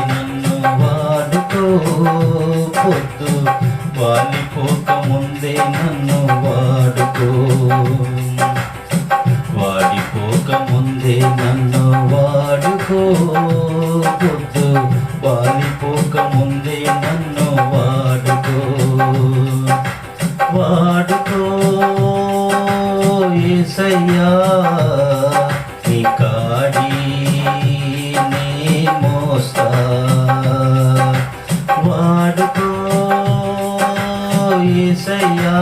నన్ను వాడుకో పొద్దు వాలిపోక ముందే నన్ను వాడుకో వాడిపోక ముందే నన్ను వాడుకో పొద్దు వాలిపోక ముందే నన్ను వాడుకో వాడుకో ఏసయ్యా నీ కాడి వాడుకో ఈసయ్యా.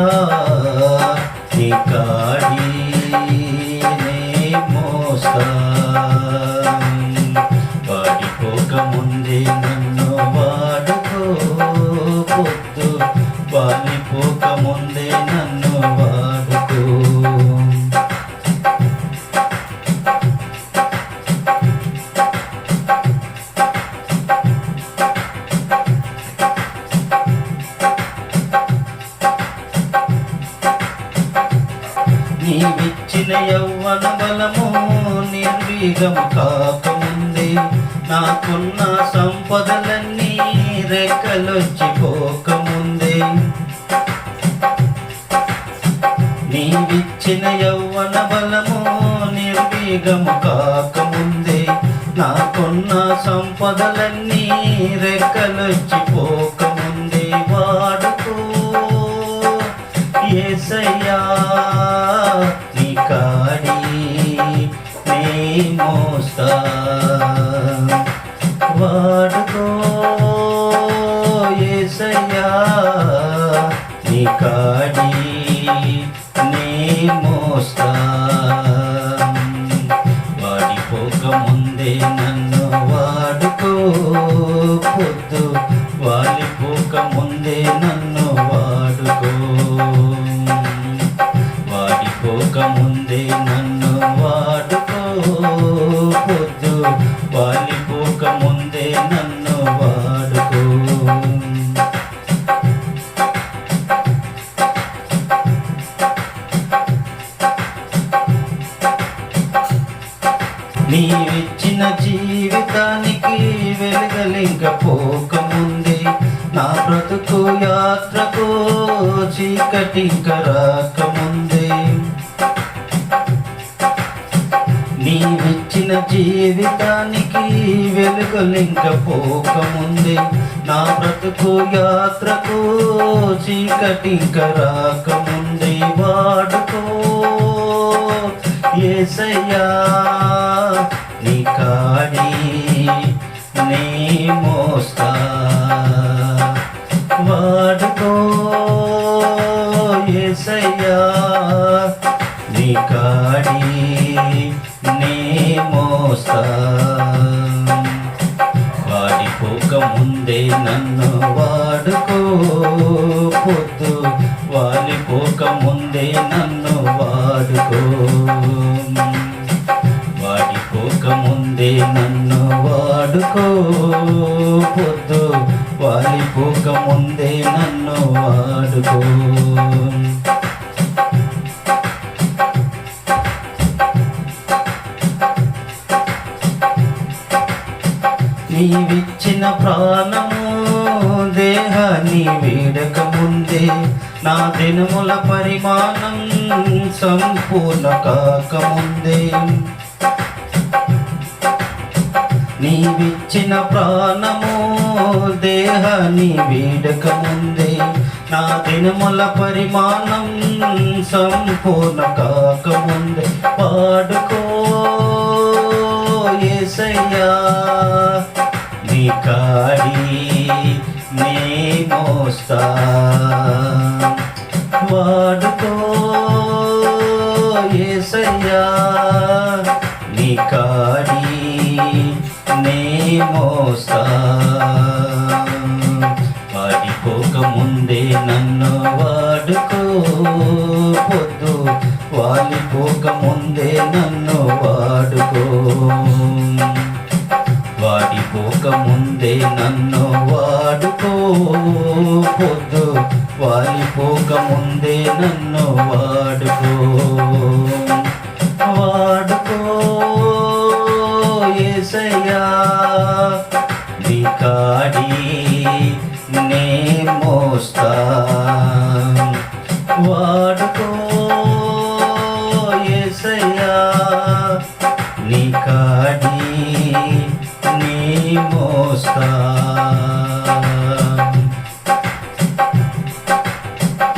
నీవిచ్చిన యౌవన బలము నిర్వీగము కాకముందే. నాకున్న సంపదలన్నీ రెక్కలొచ్చిపోకముందే నీవిచ్చిన యౌవన బలము నిర్వీగము కాకముందే. నాకున్న సంపదలన్నీ రెక్కలొచ్చిపోక నీ వాడుకో ఏసయ్యా నీ కాడి నీ మోస్తా వాడిపోక ముందే నన్ను వాడుకో. పొద్దు వాలిపోక ముందే నన్ను వాడుకో వాడిపోక ముందే నన్ను వాడుకో. నీవిచ్చిన జీవితానికి వెలుగలింక పోకముందే నా బ్రతుకు యాత్రకు చీకటింక రాకముందే నీవిచ్చిన జీవితానికి వెలుగులింక పోకముందే నా బ్రతుకు యాత్రకు చీకటింక రాకముందే వాడుకో ఏసయ్యా. నీ కాడి నీ మోస్తా వాడుకో ఏసయ్యా. నీ కాడి నీ మోస్తా వాడిపోక ముందే నన్ను వాడుకో. పొద్దు వాలిపోక ముందే నన్ను వాడుకో పొద్దు వాలిపోక ముందే నన్ను వాడుకో. నీవిచ్చిన ప్రాణము దేహాన్ని వీడక ముందే నా దినముల పరిమాణం సంపూర్ణ కాకముందే. నీవిచ్చిన ప్రాణము దేహాన్ని వీడక ముందే. నా దినముల పరిమాణం సంపూర్ణ కాకముందే పాడుకో ఏసయ్యా నీ కాడి నీ మోస్తా. మోస్తా వాడిపోక ముందే నన్ను వాడుకో. పొద్దు వాలిపోక ముందే నన్ను వాడుకో. వాడిపోక ముందే నన్ను వాడుకో. పొద్దు వాలిపోక ముందే నన్ను వాడుకో. మోతాడి నే మోస్తా వాడుకో ఎసయ్యా నీ కాడి